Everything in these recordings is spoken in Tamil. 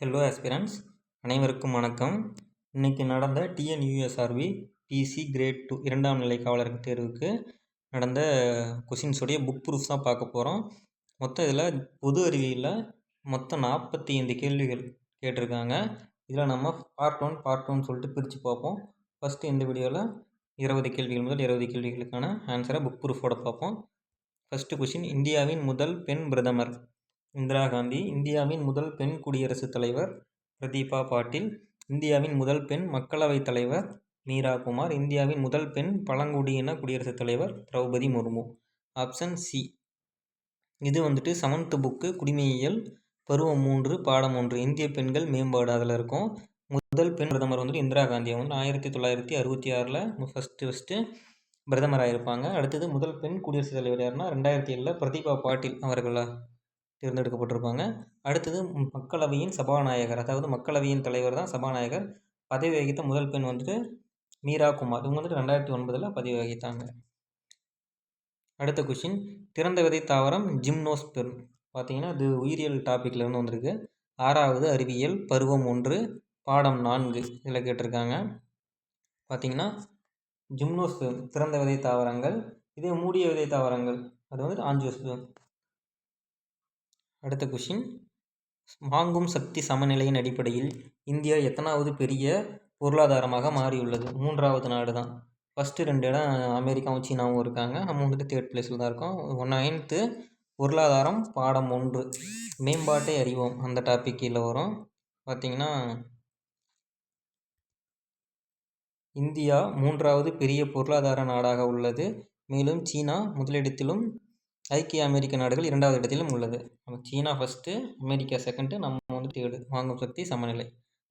ஹலோ ஆஸ்பிரன்ஸ் அனைவருக்கும் வணக்கம். இன்றைக்கி நடந்த டிஎன்யூஎஸ்ஆர்பி பிசி கிரேட் டூ இரண்டாம் நிலை காவலர் தேர்வுக்கு நடந்த கொஷின்ஸுடைய புக் ப்ரூஃப் தான் பார்க்க போகிறோம் மொத்தம் இதில் பொது அறிவியலில் மொத்தம் நாற்பத்தி ஐந்து கேள்விகள் கேட்டிருக்காங்க. இதில் நம்ம பார்ட் ஒன் பார்ட் ஒன் சொல்லிட்டு பிரித்து பார்ப்போம். ஃபஸ்ட்டு இந்த வீடியோவில் இருபது கேள்விகள் முதல் இருபது கேள்விகளுக்கான ஆன்சரை புக் ப்ரூஃபோட பார்ப்போம். ஃபஸ்ட்டு கொஷின் இந்தியாவின் முதல் பெண் பிரதமர் இந்திரா காந்தி இந்தியாவின் முதல் பெண் குடியரசுத் தலைவர் பிரதீபா பாட்டில் இந்தியாவின் முதல் பெண் மக்களவைத் தலைவர் மீரா குமார் இந்தியாவின் முதல் பெண் பழங்குடியின குடியரசுத் தலைவர் திரௌபதி முர்மு. ஆப்ஷன் சி இது வந்துட்டு செவன்த்து புக்கு குடிமையியல் பருவம் மூன்று பாடம் ஒன்று. இந்திய பெண்கள் மேம்பாடு அதில் இருக்கும். முதல் பெண் பிரதமர் வந்துட்டு இந்திரா காந்தி. அவங்க ஆயிரத்தி தொள்ளாயிரத்தி அறுபத்தி ஆறில் ஃபஸ்ட்டு ஃபஸ்ட்டு பிரதமராக இருப்பாங்க அடுத்தது முதல் பெண் குடியரசுத் தலைவர் யாருன்னா ரெண்டாயிரத்தி ஏழில் பிரதீபா பாட்டில் அவர்களா? தேர்ந்தெடுக்கப்பட்டிருப்பாங்க. அடுத்தது மக்களவையின் சபாநாயகர் அதாவது மக்களவையின் தலைவர் தான் சபாநாயகர். பதவி வகித்த முதல் பெண் வந்துட்டு மீரா குமார். இவங்க வந்துட்டு ரெண்டாயிரத்தி ஒன்பதில் பதவி வகித்தாங்க. அடுத்த கொஷின் திறந்த விதை தாவரம் ஜிம்னோஸ் பார்த்தீங்கன்னா இது உயிரியல் டாப்பிக்லேருந்து வந்திருக்கு. ஆறாவது அறிவியல் பருவம் ஒன்று பாடம் நான்கு இதில் கேட்டிருக்காங்க. பார்த்தீங்கன்னா ஜிம்னோஸ் திறந்த விதை தாவரங்கள் இதே மூடிய விதை தாவரங்கள். அது வந்துட்டு ஆஞ்சியோஸ்பெர்ம் அடுத்த கொஷின் வாங்கும் சக்தி சமநிலையின் அடிப்படையில் இந்தியா எத்தனாவது பெரிய பொருளாதாரமாக மாறியுள்ளது? மூன்றாவது நாடு தான் ஃபஸ்ட்டு ரெண்டு இடம் அமெரிக்காவும் சீனாவும் இருக்காங்க. நம்ம வந்துட்டு தேர்ட் பிளேஸில் தான் இருக்கோம். நைன்த்து பொருளாதாரம் பாடம் ஒன்று. மேம்பாட்டை அறிவோம். அந்த டாபிக் கீழே வரும். பார்த்திங்கன்னா இந்தியா மூன்றாவது பெரிய பொருளாதார நாடாக உள்ளது. மேலும் சீனா முதலிடத்திலும் ஐக்கிய அமெரிக்க நாடுகள் இரண்டாவது இடத்திலும் உள்ளது. நம்ம சீனா ஃபஸ்ட்டு அமெரிக்கா செகண்டு நம்ம வந்து தேர்டு வாங்கும் சக்தி சமநிலை.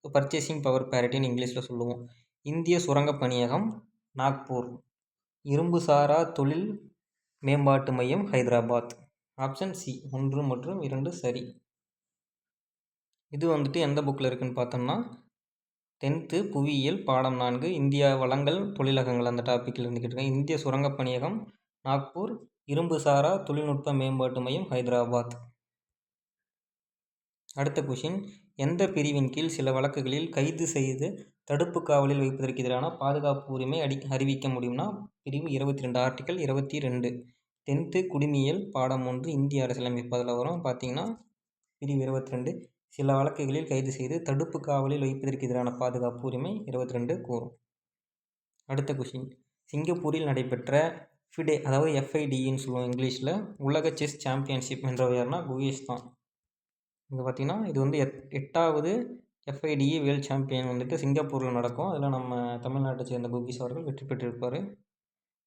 ஸோ பர்ச்சேசிங் பவர் பேரிட்டின்னு இங்கிலீஷில் சொல்லுவோம். இந்திய சுரங்க பணியகம் நாக்பூர். இரும்பு சாரா தொழில் மேம்பாட்டு மையம் ஹைதராபாத். ஆப்ஷன் சி ஒன்று மற்றும் இரண்டு சரி. இது வந்துட்டு எந்த புக்கில் இருக்குதுன்னு பார்த்தோம்னா டென்த்து புவியியல் பாடம் நான்கு இந்தியா வளங்கள் தொழிலகங்கள் அந்த டாப்பிக்கில் இருந்துக்கிட்டு இந்திய சுரங்கப் பணியகம் நாக்பூர். இரும்புசாரா தொழில்நுட்ப மேம்பாட்டு மையம் ஹைதராபாத். அடுத்த கொஷின் எந்த பிரிவின் கீழ் சில வழக்குகளில் கைது செய்து தடுப்பு காவலில் வைப்பதற்கு எதிரான பாதுகாப்பு உரிமை அடி அறிவிக்க முடியும்னா பிரிவு இருபத்தி ரெண்டு ஆர்டிக்கல் இருபத்தி ரெண்டு டென்த்து குடிமியல் பாடம் ஒன்று இந்திய அரசியலமைப்பு அதில் வரும். பார்த்தீங்கன்னா பிரிவு இருபத்தி ரெண்டு சில வழக்குகளில் கைது செய்து தடுப்பு காவலில் வைப்பதற்கு எதிரான பாதுகாப்பு உரிமை இருபத்தி ரெண்டு கூறும். அடுத்த கொஷின் சிங்கப்பூரில் நடைபெற்ற ஃபிடே அதாவது எஃப்ஐடின்னு சொல்லுவோம் இங்கிலீஷில். உலக செஸ் சாம்பியன்ஷிப் என்றவர் யாருன்னா குகேஷ் தான். இங்கே பார்த்திங்கன்னா இது வந்து எட் எட்டாவது எஃப்ஐடிஇ வேர்ல்ட் சாம்பியன் வந்துட்டு சிங்கப்பூரில் நடக்கும். அதில் நம்ம தமிழ்நாட்டை சேர்ந்த குகேஷ் அவர்கள் வெற்றி பெற்றிருப்பார்.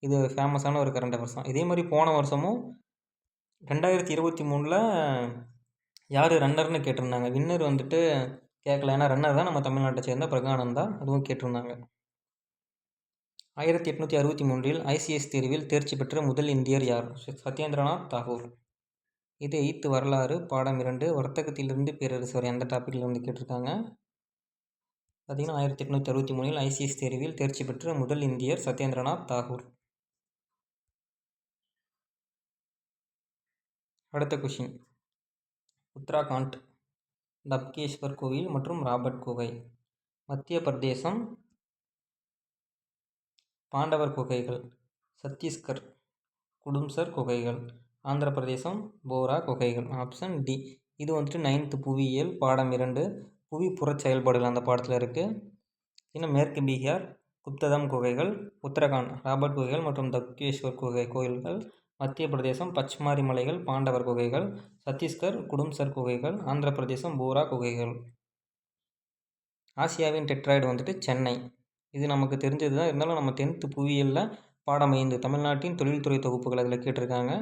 இது ஃபேமஸான ஒரு கரண்ட் அஃபேர்ஸ் தான். இதே மாதிரி போன வருஷமும் ரெண்டாயிரத்தி இருபத்தி மூணில் யார் ரன்னர்னு கேட்டிருந்தாங்க. வின்னர் வந்துட்டு கேட்கல ஏன்னா ரன்னர் தான் நம்ம தமிழ்நாட்டை சேர்ந்த பிரகானந்தா. அதுவும் கேட்டிருந்தாங்க. ஆயிரத்தி எட்நூற்றி அறுபத்தி மூன்றில் ஐசிஎஸ் தேர்வில் தேர்ச்சி பெற்ற முதல் இந்தியர் யார்? சத்யேந்திரநாத் தாகூர். இது எய்த்து வரலாறு பாடம் இரண்டு வர்த்தகத்திலிருந்து பேரரசு வரை எந்த டாப்பிக்கில் வந்து கேட்டிருக்காங்க. பார்த்திங்கன்னா ஆயிரத்தி எட்நூற்றி அறுபத்தி மூணில் ஐசிஎஸ் தேர்வில் தேர்ச்சி பெற்ற முதல் இந்தியர் சத்யேந்திரநாத் தாகூர். அடுத்த கொஷின் உத்தராகண்ட் தப்கேஸ்வர் கோவில் மற்றும் ராபர்ட் குகை. மத்திய பிரதேசம் பாண்டவர் குகைகள் சத்தீஸ்கர் குடும்சர் குகைகள் ஆந்திர பிரதேசம் போரா குகைகள். ஆப்ஷன் டி இது வந்துட்டு நைன்த்து புவியியல் பாடம் இரண்டு புவிப்புற செயல்பாடுகள் அந்த பாடத்தில் இருக்குது இன்னும் மேற்கு பீகார் குப்ததம் குகைகள் உத்தரகாண்ட் ராபர்ட் குகைகள் மற்றும் தக்கேஸ்வர் குகை கோயில்கள் மத்திய பிரதேசம் பச்மாரி மலைகள் பாண்டவர் குகைகள் சத்தீஸ்கர் குடும்சர் குகைகள் ஆந்திர பிரதேசம் போரா குகைகள். ஆசியாவின் டெட்ராய்டு வந்துட்டு சென்னை. இது நமக்கு தெரிஞ்சது தான் இருந்தாலும் நம்ம டென்த்து புவியியலில் பாடம் ஐந்து தமிழ்நாட்டின் தொழில்துறை தொகுப்புகள் அதில் கேட்டிருக்காங்க.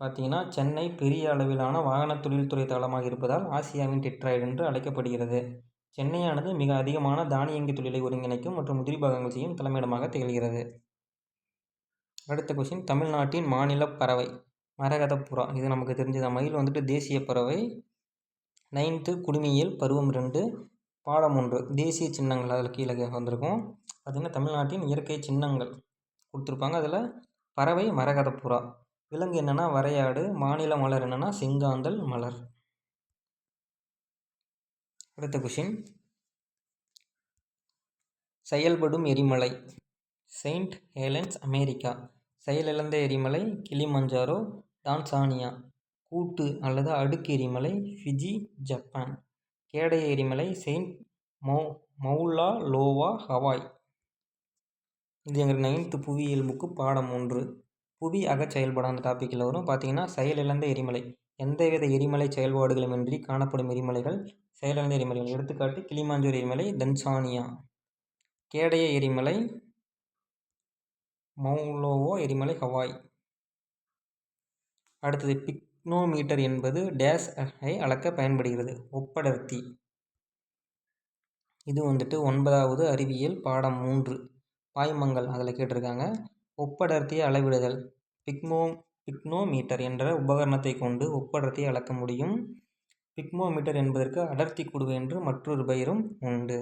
பார்த்தீங்கன்னா சென்னை பெரிய அளவிலான வாகன தொழில்துறை தளமாக இருப்பதால் ஆசியாவின் டெட்ராய்டு என்று அழைக்கப்படுகிறது. சென்னையானது மிக அதிகமான தானியங்கி தொழிலை ஒருங்கிணைக்கும் மற்றும் உதிரி பாகங்கள் செய்யும் தலைமையிடமாக திகழ்கிறது. அடுத்த கொஸ்டின் தமிழ்நாட்டின் மாநில பறவை மரகதப்புறா. இது நமக்கு தெரிஞ்சது? மயில் வந்துட்டு தேசிய பறவை. நைன்த்து குடுமியல் பருவம் ரெண்டு. பாடம் ஒன்று தேசிய சின்னங்கள் அதில் கீழே வந்திருக்கும். பார்த்திங்கன்னா தமிழ்நாட்டின் இயற்கை சின்னங்கள் கொடுத்துருப்பாங்க. அதில் பறவை மரகதப்புறா. விலங்கு என்னென்னா வரையாடு. மாநில மலர் என்னென்னா செங்காந்தல் மலர். அடுத்த கொஷின் செயல்படும் எரிமலை. Saint Helens America. செயலிழந்த எரிமலை கிளிமஞ்சாரோ டான்சானியா. கூட்டு அல்லது அடுக்கு எரிமலை ஃபிஜி ஜப்பான். கேடய எரிமலை செயின்ட் மௌ மௌலா லோவா ஹவாய். இது எங்கள் நைன்த்து புவியியல் புக்கு பாடம் ஒன்று. புவி அகச் செயல்பாடு அந்த டாப்பிக்கில் வரும். பார்த்தீங்கன்னா செயலிழந்த எரிமலை. எந்தவித எரிமலை செயல்பாடுகளுமின்றி காணப்படும் எரிமலைகள்? செயலிழந்த எரிமலைகள். எடுத்துக்காட்டு கிளிமாஞ்சூர் எரிமலை தன்சானியா. கேடய எரிமலை மௌலோவோ எரிமலை ஹவாய். அடுத்தது பிக் பிக்னோமீட்டர் என்பது டேஸ் ஐ அளக்க பயன்படுகிறது. ஒப்படர்த்தி. இது வந்துட்டு ஒன்பதாவது அறிவியல் பாடம் மூன்று. பாய்மங்கள் அதில் கேட்டிருக்காங்க. ஒப்படர்த்தியை அளவிடுதல். பிக்மோ பிக்னோமீட்டர் என்ற உபகரணத்தை கொண்டு ஒப்படர்த்தியை அளக்க முடியும். பிக்மோமீட்டர் என்பதற்கு அடர்த்தி குடுவை என்று மற்றொரு பெயரும் உண்டு.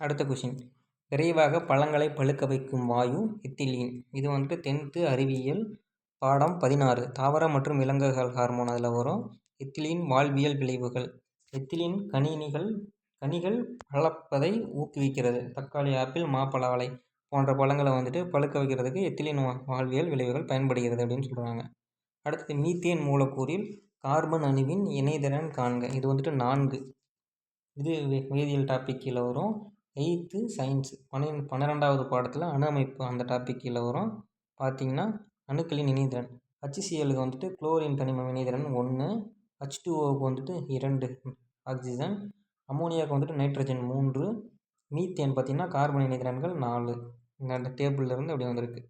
அடுத்த கொஷின் விரைவாக பழங்களை பழுக்க வைக்கும் வாயு எத்திலீன் இது வந்துட்டு டென்த்து அறிவியல் பாடம் பதினாறு. தாவர மற்றும் விலங்குகள் ஹார்மோன் அதில் வரும். எத்திலீன் வாழ்வியல் விளைவுகள். எத்திலீன் கணினிகள் கனிகள் வளர்ப்பதை ஊக்குவிக்கிறது. தக்காளி ஆப்பிள் மாப்பழவளை போன்ற பழங்களை வந்துட்டு பழுக்க வைக்கிறதுக்கு எத்திலீன் வாழ்வியல் விளைவுகள் பயன்படுகிறது அப்படின்னு சொல்கிறாங்க அடுத்தது மீத்தேன் மூலக்கூறில் கார்பன் அணுவின் இணைதிறன் காண்க. இது வந்துட்டு நான்கு. இது வேதியியல் டாபிக் கீழே வரும். Eighth science. பன்னிரெண்டு பன்னிரெண்டாவது பாடத்தில் அணு அமைப்பு அந்த டாபிக் கீழே வரும். பார்த்தீங்கன்னா அணுக்களின் இணைதிறன். ஹச்சிசிஎலுக்கு வந்துட்டு குளோரின் தனிம இணைதிறன் ஒன்று ஹச் டூஓவுக்கு வந்துட்டு இரண்டு ஆக்சிஜன் அமோனியாவுக்கு வந்துட்டு நைட்ரஜன் மூன்று மீத்தேன் பார்த்திங்கன்னா கார்பன் இணைதிறன்கள் நாலு. இந்த டேபிள்லேருந்து அப்படி வந்திருக்கு.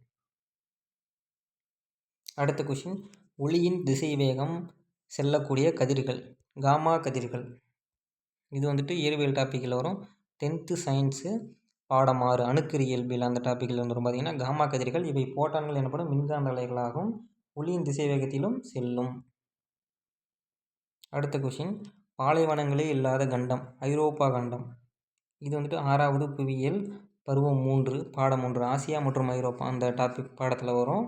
அடுத்த கொஷின் ஒளியின் திசை வேகம் செல்லக்கூடிய கதிர்கள் காமா கதிர்கள். இது வந்துட்டு இயற்பியல் டாப்பிக்கில் வரும். டென்த்து சயின்ஸு பாடம் ஆறு அணுக்கரு இயல்பியல் அந்த டாப்பிக்கில் வந்து பார்த்தீங்கன்னா காமா கதிர்கள் இவை போட்டான்கள் எனப்படும் மின்காந்த அலைகளாகும் ஒளியின் திசை வேகத்திலும் செல்லும். அடுத்த கொஷின் பாலைவனங்களே இல்லாத கண்டம் ஐரோப்பா கண்டம். இது வந்துட்டு ஆறாவது புவியியல் பருவம் மூன்று பாடம் ஒன்று ஆசியா மற்றும் ஐரோப்பா. அந்த டாபிக் பாடத்தில் வரும்.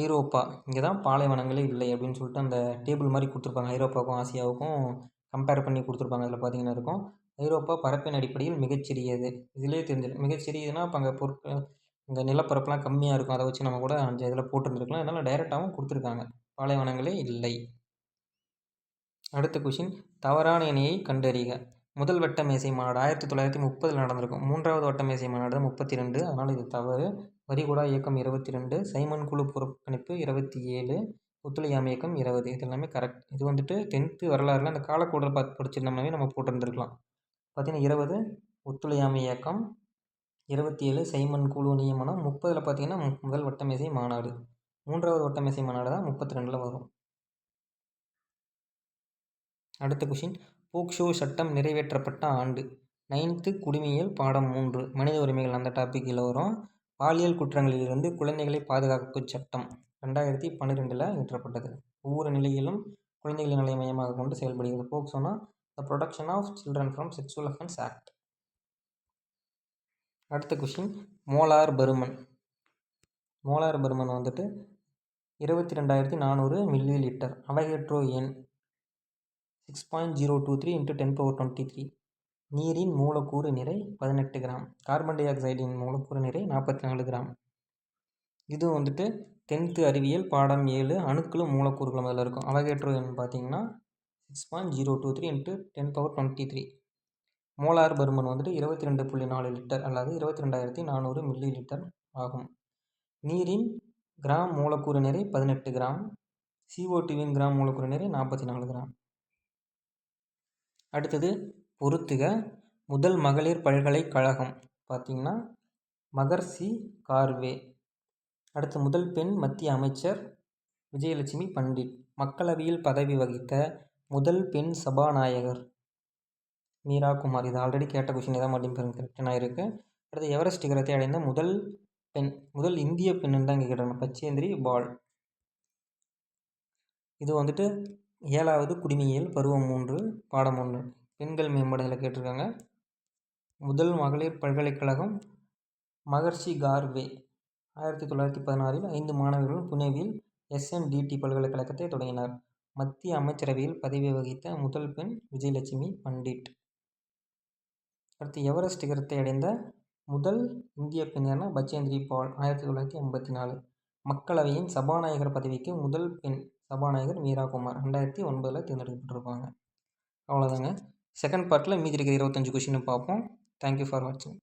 ஐரோப்பா இங்கே தான் பாலைவனங்களே இல்லை அப்படின்னு சொல்லிட்டு அந்த டேபிள் மாதிரி கொடுத்துருப்பாங்க. ஐரோப்பாவுக்கும் ஆசியாவுக்கும் கம்பேர் பண்ணி கொடுத்துருப்பாங்க. அதில் பார்த்தீங்கன்னா இருக்கும். ஐரோப்பா பரப்பின் அடிப்படையில் மிகச்சிறியது. இதிலே தெரிஞ்சிடும் மிகச்சிறியதுன்னா அப்போ அங்கே பொருட்கள் இந்த நிலப்பரப்புலாம் கம்மியாக இருக்கும். அதை வச்சு நம்ம கூட அஞ்சு இதில் போட்டிருந்துருக்கலாம். அதனால் டைரெக்டாகவும் கொடுத்துருக்காங்க. பாலைவனங்களே இல்லை. அடுத்த கொஷின் தவறான இணையை கண்டறிக. முதல் வட்ட மேசை மாநாடு ஆயிரத்தி தொள்ளாயிரத்தி முப்பதில் நடந்திருக்கும். மூன்றாவது வட்ட மேசை மாநாடு முப்பத்தி ரெண்டு அதனால் இது தவறு. வரிகுடா இயக்கம் இருபத்தி ரெண்டு சைமன் குழு புறக்கணிப்பு இருபத்தி ஏழு ஒத்துழையாமை இயக்கம் இருபது. இது எல்லாமே கரெக்ட் இது வந்துட்டு டென்த்து வரலாறுல அந்த காலக்கூடல் பார்த்து படிச்சிருந்தோம்னாவே நம்ம போட்டிருந்துருக்கலாம். பார்த்தீங்கன்னா இருபது ஒத்துழையாமை இயக்கம். இருபத்தி ஏழு சைமன் குழு நியமனம். முப்பதில் பார்த்தீங்கன்னா முதல் வட்டமேசை மாநாடு. மூன்றாவது வட்டமேசை மாநாடு தான் முப்பத்தி ரெண்டில் வரும். அடுத்த கொஷின் போக்ஷோ சட்டம் நிறைவேற்றப்பட்ட ஆண்டு. நைன்த்து குடிமையியல் பாடம் மூன்று. மனித உரிமைகள் அந்த டாப்பிக்கில் வரும். பாலியல் குற்றங்களிலிருந்து குழந்தைகளை பாதுகாக்கும் சட்டம் ரெண்டாயிரத்தி பன்னிரெண்டில் இயற்றப்பட்டது. ஒவ்வொரு நிலையிலும் குழந்தைகளின் நிலையை மையமாக கொண்டு செயல்படுகிறது. போக்சோனா the protection of children from sexual offence act அடுத்த கொஷின் மோலார் பருமன். மோலார் பருமன் வந்துட்டு இருபத்தி ரெண்டாயிரத்தி நானூறு மில்லி லிட்டர் அவகேட்ரோ எண் six point zero two three into ten power twenty three நீரின் மூலக்கூறு நிறை பதினெட்டு கிராம். கார்பன் டை ஆக்சைடின் மூலக்கூறு நிறை நாற்பத்தி நாலு கிராம். இது வந்துட்டு டென்த்து அறிவியல் பாடம் ஏழு அணுக்களும் மூலக்கூறுகளும் அதில் இருக்கும். அவகேட்ரோ எண் பார்த்தீங்கன்னா six point zero two three into ten power twenty three molar பருமன் வந்துட்டு இருபத்தி ரெண்டு புள்ளி நாலு லிட்டர் அல்லது இருபத்தி ரெண்டாயிரத்தி நானூறு மில்லி லிட்டர் ஆகும். நீரின் கிராம் மூலக்கூறு நிறை பதினெட்டு கிராம். சிஓடிவின் கிராம் மூலக்கூறு நிறை நாற்பத்தி நாலு கிராம். அடுத்தது பொருத்துக முதல் மகளிர் பல்கலைக்கழகம் பார்த்திங்கன்னா மகர்ஷி கார்வே. அடுத்து முதல் பெண் மத்திய அமைச்சர் விஜயலட்சுமி பண்டிட். மக்களவையில் பதவி வகித்த முதல் பெண் சபாநாயகர். மீரா குமார். இது ஆல்ரெடி கேட்ட கொஷின் தான் மட்டும் கரெக்டாக இருக்குது அடுத்து எவரெஸ்ட் சிகரத்தை அடைந்த முதல் பெண் முதல் இந்திய பெண்ணுன்னு தான் இங்கே கேட்டாங்க பச்சேந்திரி பால். இது வந்துட்டு ஏழாவது குடிமையியல் பருவம் மூன்று பாடம் ஒன்று. பெண்கள் மேம்பாடுகளை கேட்டிருக்காங்க. முதல் மகளிர் பல்கலைக்கழகம் மகர்ஷி கார்வே. ஆயிரத்தி தொள்ளாயிரத்தி பதினாறில் ஐந்து மாணவர்கள் புனேவில் எஸ்என்டிடி பல்கலைக்கழகத்தை தொடங்கினார். மத்திய அமைச்சரவையில் பதவி வகித்த முதல் பெண் விஜயலட்சுமி பண்டிட். அடுத்து எவரெஸ்ட் சிகரத்தை அடைந்த முதல் இந்திய பெண் என பச்சேந்திரி பால் ஆயிரத்தி தொள்ளாயிரத்தி ஐம்பத்தி நாலு மக்களவையின் சபாநாயகர் பதவிக்கு முதல் பெண் சபாநாயகர் மீரா குமார் ரெண்டாயிரத்தி ஒன்பதில் தேர்ந்தெடுக்கப்பட்டிருப்பாங்க. அவ்வளோதாங்க செகண்ட் பார்ட்டில் மீதி இருக்கிற இருபத்தஞ்சி கொஷினும் பார்ப்போம். தேங்க்யூ ஃபார் வாட்சிங்